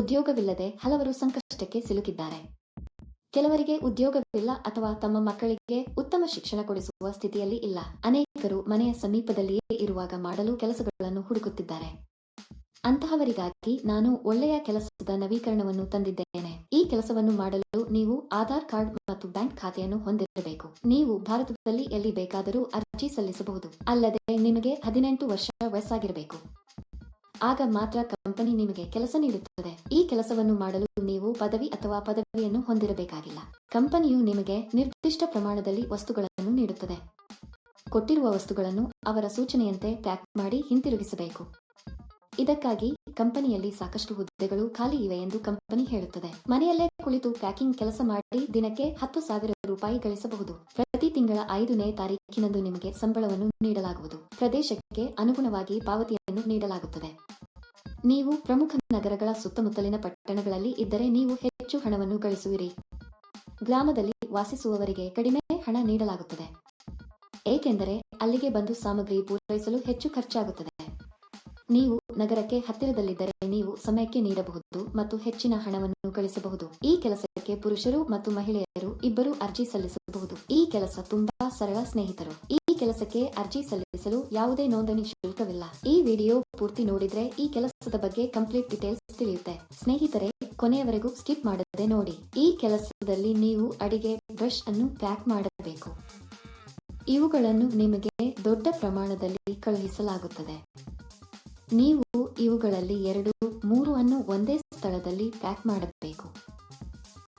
ಉದ್ಯೋಗವಿಲ್ಲದೆ ಹಲವರು ಸಂಕಷ್ಟಕ್ಕೆ ಸಿಲುಕಿದ್ದಾರೆ. ಕೆಲವರಿಗೆ ಉದ್ಯೋಗವಿಲ್ಲ ಅಥವಾ ತಮ್ಮ ಮಕ್ಕಳಿಗೆ ಉತ್ತಮ ಶಿಕ್ಷಣ ಕೊಡಿಸುವ ಸ್ಥಿತಿಯಲ್ಲಿ ಇಲ್ಲ. ಅನೇಕರು ಮನೆಯ ಸಮೀಪದಲ್ಲಿಯೇ ಇರುವಾಗ ಮಾಡಲು ಕೆಲಸಗಳನ್ನು ಹುಡುಕುತ್ತಿದ್ದಾರೆ. ಅಂತಹವರಿಗಾಗಿ ನಾನು ಒಳ್ಳೆಯ ಕೆಲಸದ ನವೀಕರಣವನ್ನು ತಂದಿದ್ದೇನೆ. ಈ ಕೆಲಸವನ್ನು ಮಾಡಲು ನೀವು ಆಧಾರ್ ಕಾರ್ಡ್ ಮತ್ತು ಬ್ಯಾಂಕ್ ಖಾತೆಯನ್ನು ಹೊಂದಿರಬೇಕು. ನೀವು ಭಾರತದಲ್ಲಿ ಎಲ್ಲಿ ಬೇಕಾದರೂ ಅರ್ಜಿ ಸಲ್ಲಿಸಬಹುದು. ಅಲ್ಲದೆ ನಿಮಗೆ ಹದಿನೆಂಟು ವರ್ಷ ವಯಸ್ಸಾಗಿರಬೇಕು. ಆಗ ಮಾತ್ರ ಕಂಪನಿ ನಿಮಗೆ ಕೆಲಸ ನೀಡುತ್ತದೆ. ಈ ಕೆಲಸವನ್ನು ಮಾಡಲು ನೀವು ಪದವಿ ಅಥವಾ ಪದವಿಯನ್ನು ಹೊಂದಿರಬೇಕಾಗಿಲ್ಲ. ಕಂಪನಿಯು ನಿಮಗೆ ನಿರ್ದಿಷ್ಟ ಪ್ರಮಾಣದಲ್ಲಿ ವಸ್ತುಗಳನ್ನು ನೀಡುತ್ತದೆ. ಕೊಟ್ಟಿರುವ ವಸ್ತುಗಳನ್ನು ಅವರ ಸೂಚನೆಯಂತೆ ಪ್ಯಾಕ್ ಮಾಡಿ ಹಿಂತಿರುಗಿಸಬೇಕು. ಇದಕ್ಕಾಗಿ ಕಂಪನಿಯಲ್ಲಿ ಸಾಕಷ್ಟು ಹುದ್ದೆಗಳು ಖಾಲಿ ಇವೆ ಎಂದು ಕಂಪನಿ ಹೇಳುತ್ತದೆ. ಮನೆಯಲ್ಲೇ ಕುಳಿತು ಪ್ಯಾಕಿಂಗ್ ಕೆಲಸ ಮಾಡಿ ದಿನಕ್ಕೆ ಹತ್ತು ಸಾವಿರ ರೂಪಾಯಿ ಗಳಿಸಬಹುದು. ಪ್ರತಿ ತಿಂಗಳ ಐದನೇ ತಾರೀಕಿನಂದು ನಿಮಗೆ ಸಂಬಳವನ್ನು ನೀಡಲಾಗುವುದು. ಪ್ರದೇಶಕ್ಕೆ ಅನುಗುಣವಾಗಿ ಪಾವತಿಯನ್ನು ನೀಡಲಾಗುತ್ತದೆ. ನೀವು ಪ್ರಮುಖ ನಗರಗಳ ಸುತ್ತಮುತ್ತಲಿನ ಪಟ್ಟಣಗಳಲ್ಲಿ ಇದ್ದರೆ ನೀವು ಹೆಚ್ಚು ಹಣವನ್ನು ಗಳಿಸುವಿರಿ. ಗ್ರಾಮದಲ್ಲಿ ವಾಸಿಸುವವರಿಗೆ ಕಡಿಮೆ ಹಣ ನೀಡಲಾಗುತ್ತದೆ. ಏಕೆಂದರೆ ಅಲ್ಲಿಗೆ ಬಂದು ಸಾಮಗ್ರಿ ಪೂರೈಸಲು ಹೆಚ್ಚು ಖರ್ಚಾಗುತ್ತದೆ. ನೀವು ನಗರಕ್ಕೆ ಹತ್ತಿರದಲ್ಲಿದ್ದರೆ ನೀವು ಸಮಯಕ್ಕೆ ನೀಡಬಹುದು ಮತ್ತು ಹೆಚ್ಚಿನ ಹಣವನ್ನು ಗಳಿಸಬಹುದು. ಈ ಕೆಲಸಕ್ಕೆ ಪುರುಷರು ಮತ್ತು ಮಹಿಳೆಯರು ಇಬ್ಬರು ಅರ್ಜಿ ಸಲ್ಲಿಸಬಹುದು. ಈ ಕೆಲಸ ತುಂಬಾ ಸರಳ ಸ್ನೇಹಿತರು. ಈ ಕೆಲಸಕ್ಕೆ ಅರ್ಜಿ ಸಲ್ಲಿಸಲು ಯಾವುದೇ ನೋಂದಣಿ ಶುಲ್ಕವಿಲ್ಲ. ಈ ವಿಡಿಯೋ ಪೂರ್ತಿ ನೋಡಿದ್ರೆ ಈ ಕೆಲಸದ ಬಗ್ಗೆ ಕಂಪ್ಲೀಟ್ ಡೀಟೇಲ್ಸ್ ತಿಳಿಯುತ್ತೆ. ಸ್ನೇಹಿತರೆ, ಕೊನೆಯವರೆಗೂ ಸ್ಕಿಪ್ ಮಾಡದೆ ನೋಡಿ. ಈ ಕೆಲಸದಲ್ಲಿ ನೀವು ಅಡಿಗೆ, ಬ್ರಷ್ ಅನ್ನು ಪ್ಯಾಕ್ ಮಾಡಬೇಕು. ಇವುಗಳನ್ನು ನಿಮಗೆ ದೊಡ್ಡ ಪ್ರಮಾಣದಲ್ಲಿ ಕಳುಹಿಸಲಾಗುತ್ತದೆ. ನೀವು ಇವುಗಳಲ್ಲಿ ಎರಡು, ಮೂರು ಅನ್ನು ಒಂದೇ ಸ್ಥಳದಲ್ಲಿ ಪ್ಯಾಕ್ ಮಾಡಬೇಕು.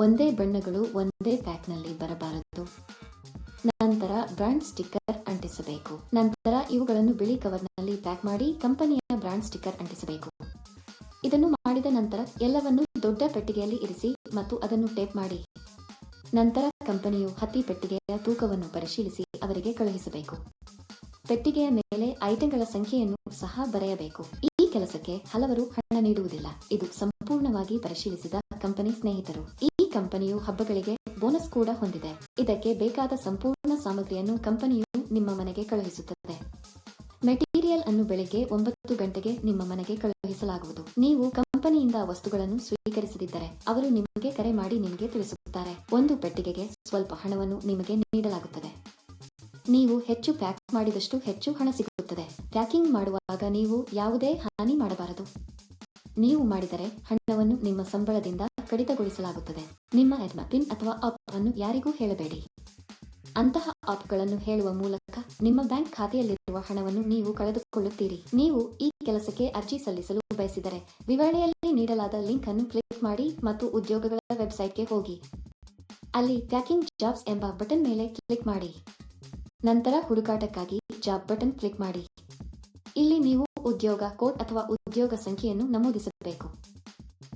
ಒಂದೇ ಬಣ್ಣಗಳು ಒಂದೇ ಪ್ಯಾಕ್ನಲ್ಲಿ ಬರಬಾರದು. ನಂತರ ಬ್ರಾಂಡ್ ಸ್ಟಿಕ್ಕರ್ ಅಂಟಿಸಬೇಕು. ನಂತರ ಇವುಗಳನ್ನು ಬಿಳಿ ಕವರ್ನಲ್ಲಿ ಪ್ಯಾಕ್ ಮಾಡಿ ಕಂಪನಿಯ ಬ್ರಾಂಡ್ ಸ್ಟಿಕ್ಕರ್ ಅಂಟಿಸಬೇಕು. ಇದನ್ನು ಮಾಡಿದ ನಂತರ ಎಲ್ಲವನ್ನು ದೊಡ್ಡ ಪೆಟ್ಟಿಗೆಯಲ್ಲಿ ಇರಿಸಿ ಮತ್ತು ಅದನ್ನು ಟೇಪ್ ಮಾಡಿ. ನಂತರ ಕಂಪನಿಯು ಹತ್ತಿ ಪೆಟ್ಟಿಗೆಯ ತೂಕವನ್ನು ಪರಿಶೀಲಿಸಿ ಅವರಿಗೆ ಕಳುಹಿಸಬೇಕು. ಪೆಟ್ಟಿಗೆಯ ಮೇಲೆ ಐಟಂಗಳ ಸಂಖ್ಯೆಯನ್ನು ಸಹ ಬರೆಯಬೇಕು. ಈ ಕೆಲಸಕ್ಕೆ ಹಲವರು ಹಣ ನೀಡುವುದಿಲ್ಲ. ಇದು ಸಂಪೂರ್ಣವಾಗಿ ಪರಿಶೀಲಿಸಿದ ಕಂಪನಿ ಸ್ನೇಹಿತರು. ಕಂಪನಿಯು ಹಬ್ಬಗಳಿಗೆ ಬೋನಸ್ ಕೂಡ ಹೊಂದಿದೆ. ಇದಕ್ಕೆ ಬೇಕಾದ ಸಂಪೂರ್ಣ ಸಾಮಗ್ರಿಯನ್ನು ಕಂಪನಿಯು ನಿಮ್ಮ ಮನೆಗೆ ಕಳುಹಿಸುತ್ತದೆ. ಮೆಟೀರಿಯಲ್ ಅನ್ನು ಬೆಳಿಗ್ಗೆ ಒಂಬತ್ತು ಗಂಟೆಗೆ ನಿಮ್ಮ ಮನೆಗೆ ಕಳುಹಿಸಲಾಗುವುದು. ನೀವು ಕಂಪನಿಯಿಂದ ವಸ್ತುಗಳನ್ನು ಸ್ವೀಕರಿಸದಿದ್ದರೆ ಅವರು ನಿಮಗೆ ಕರೆ ಮಾಡಿ ನಿಮಗೆ ತಿಳಿಸುತ್ತಾರೆ. ಒಂದು ಪೆಟ್ಟಿಗೆಗೆ ಸ್ವಲ್ಪ ಹಣವನ್ನು ನಿಮಗೆ ನೀಡಲಾಗುತ್ತದೆ. ನೀವು ಹೆಚ್ಚು ಪ್ಯಾಕ್ ಮಾಡಿದಷ್ಟು ಹೆಚ್ಚು ಹಣ ಸಿಗುತ್ತದೆ. ಪ್ಯಾಕಿಂಗ್ ಮಾಡುವಾಗ ನೀವು ಯಾವುದೇ ಹಾನಿ ಮಾಡಬಾರದು. ನೀವು ಮಾಡಿದರೆ ಹಣವನ್ನು ನಿಮ್ಮ ಸಂಬಳದಿಂದ ಕಡಿತಗೊಳಿಸಲಾಗುತ್ತದೆ. ನಿಮ್ಮ ಎಡ್ಮ ಪಿನ್ ಅಥವಾ ಅಪ್ ಅನ್ನು ಯಾರಿಗೂ ಹೇಳಬೇಡಿ. ಅಂತಹ ಆಪ್ಗಳನ್ನು ಹೇಳುವ ಮೂಲಕ ನಿಮ್ಮ ಬ್ಯಾಂಕ್ ಖಾತೆಯಲ್ಲಿರುವ ಹಣವನ್ನು ನೀವು ಕಳೆದುಕೊಳ್ಳುತ್ತೀರಿ. ನೀವು ಈ ಕೆಲಸಕ್ಕೆ ಅರ್ಜಿ ಸಲ್ಲಿಸಲು ಬಯಸಿದರೆ ವಿವರಣೆಯಲ್ಲಿ ನೀಡಲಾದ ಲಿಂಕ್ ಅನ್ನು ಕ್ಲಿಕ್ ಮಾಡಿ ಮತ್ತು ಉದ್ಯೋಗಗಳ ವೆಬ್ಸೈಟ್ಗೆ ಹೋಗಿ. ಅಲ್ಲಿ ಪ್ಯಾಕಿಂಗ್ ಜಾಬ್ಸ್ ಎಂಬ ಬಟನ್ ಮೇಲೆ ಕ್ಲಿಕ್ ಮಾಡಿ. ನಂತರ ಹುಡುಕಾಟಕ್ಕಾಗಿ ಜಾಬ್ ಬಟನ್ ಕ್ಲಿಕ್ ಮಾಡಿ. ಇಲ್ಲಿ ನೀವು ಉದ್ಯೋಗ ಕೋಡ್ ಅಥವಾ ಉದ್ಯೋಗ ಸಂಖ್ಯೆಯನ್ನು ನಮೂದಿಸಬೇಕು.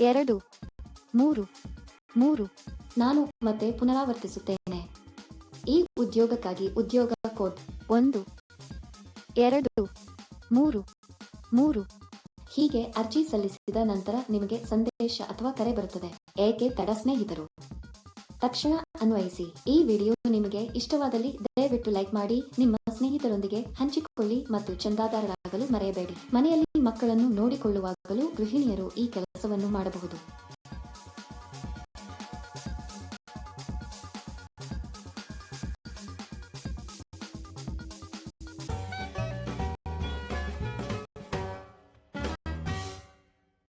ಎರಡು, ಮೂರು ಮೂರು, ನಾನು ಮತ್ತೆ ಪುನರಾವರ್ತಿಸುತ್ತೇನೆ. ಈ ಉದ್ಯೋಗಕ್ಕಾಗಿ ಉದ್ಯೋಗ ಕೋಡ್ ಒಂದು, ಎರಡು, ಮೂರು ಮೂರು, ಹೀಗೆ ಅರ್ಜಿ ಸಲ್ಲಿಸಿದ ನಂತರ ನಿಮಗೆ ಸಂದೇಶ ಅಥವಾ ಕರೆ ಬರುತ್ತದೆ. ಏಕೆ ತಡ ಸ್ನೇಹಿತರು? ತಕ್ಷಣ ಅನ್ವಯಿಸಿ. ಈ ವಿಡಿಯೋ ನಿಮಗೆ ಇಷ್ಟವಾದಲ್ಲಿ ದಯವಿಟ್ಟು ಲೈಕ್ ಮಾಡಿ, ನಿಮ್ಮ ಸ್ನೇಹಿತರೊಂದಿಗೆ ಹಂಚಿಕೊಳ್ಳಿ ಮತ್ತು ಚಂದಾದಾರರಾಗಲು ಮರೆಯಬೇಡಿ. ಮನೆಯಲ್ಲಿ ಮಕ್ಕಳನ್ನು ನೋಡಿಕೊಳ್ಳುವಾಗಲೂ ಗೃಹಿಣಿಯರು ಈ ಕೆಲಸವನ್ನು ಮಾಡಬಹುದು.